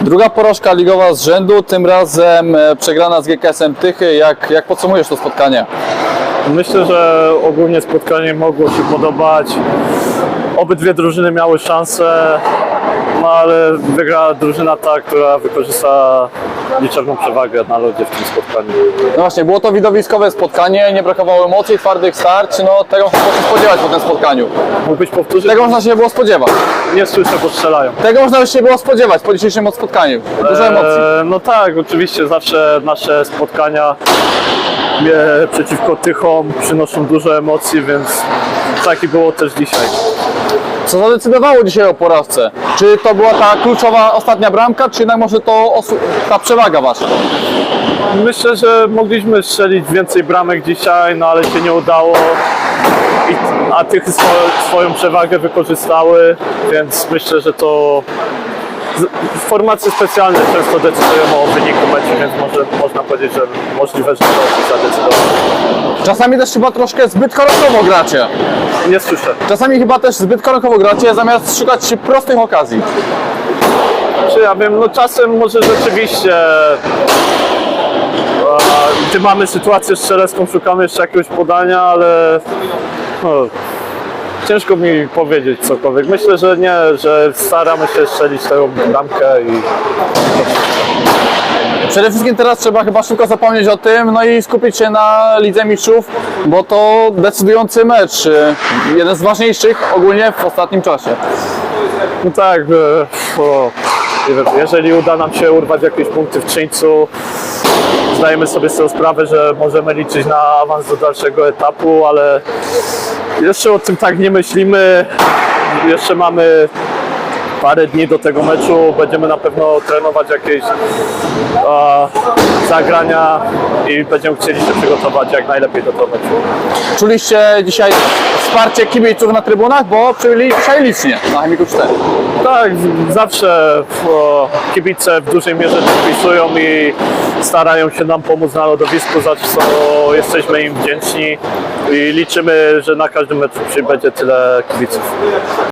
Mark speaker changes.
Speaker 1: Druga porażka ligowa z rzędu, tym razem e, przegrana z GKS-em Tychy. Jak, jak podsumujesz to spotkanie?
Speaker 2: Myślę, że ogólnie spotkanie mogło się podobać. Obydwie drużyny miały szansę, no ale wygrała drużyna ta, która wykorzysta liczebną przewagę na lodzie w tym spotkaniu.
Speaker 1: No właśnie, było to widowiskowe spotkanie, nie brakowało emocji, twardych starć, no tego można się spodziewać po tym spotkaniu.
Speaker 2: Mógłbyś powtórzyć?
Speaker 1: Tego można się było spodziewać.
Speaker 2: Nie słyszę, bo strzelają.
Speaker 1: Tego można się było spodziewać po dzisiejszym spotkaniu. Dużo emocji.
Speaker 2: Eee, no tak, oczywiście zawsze nasze spotkania przeciwko Tychom przynoszą dużo emocji, więc taki było też dzisiaj.
Speaker 1: Co zadecydowało dzisiaj o porażce? Czy to była ta kluczowa ostatnia bramka, czy jednak może to ta przewaga wasza?
Speaker 2: Myślę, że mogliśmy strzelić więcej bramek dzisiaj, no ale się nie udało. I, a tych swo, swoją przewagę wykorzystały, więc myślę, że to formacje specjalne często decydują o wyniku meczu, więc może, można powiedzieć, że możliwe, że to zadecydowało.
Speaker 1: Czasami też chyba troszkę zbyt korokowo gracie.
Speaker 2: Nie słyszę.
Speaker 1: Czasami chyba też zbyt korokowo gracie, zamiast szukać prostych okazji.
Speaker 2: Czy ja wiem, no czasem może rzeczywiście gdy mamy sytuację z Szeleską, szukamy jeszcze jakiegoś podania, ale no, ciężko mi powiedzieć cokolwiek. Myślę, że nie, że staramy się strzelić tę bramkę i
Speaker 1: Przede wszystkim teraz trzeba chyba szybko zapomnieć o tym, no i skupić się na Lidze Mistrzów, bo to decydujący mecz. y, Jeden z ważniejszych ogólnie w ostatnim czasie.
Speaker 2: no tak, jeżeli uda nam się urwać jakieś punkty w Czyńcu, zdajemy sobie z tego sprawę, że możemy liczyć na awans do dalszego etapu, ale jeszcze o tym tak nie myślimy. Jeszcze mamy parę dni do tego meczu. Będziemy na pewno trenować jakieś e, zagrania i będziemy chcieli się przygotować jak najlepiej do tego meczu.
Speaker 1: Czuliście dzisiaj wsparcie kibiców na trybunach, bo przybyli dzisiaj licznie na Chemiku 4.
Speaker 2: Tak, zawsze o, kibice w dużej mierze podpisują i starają się nam pomóc na lodowisku, za co jesteśmy im wdzięczni i liczymy, że na każdym meczu przybędzie tyle kibiców.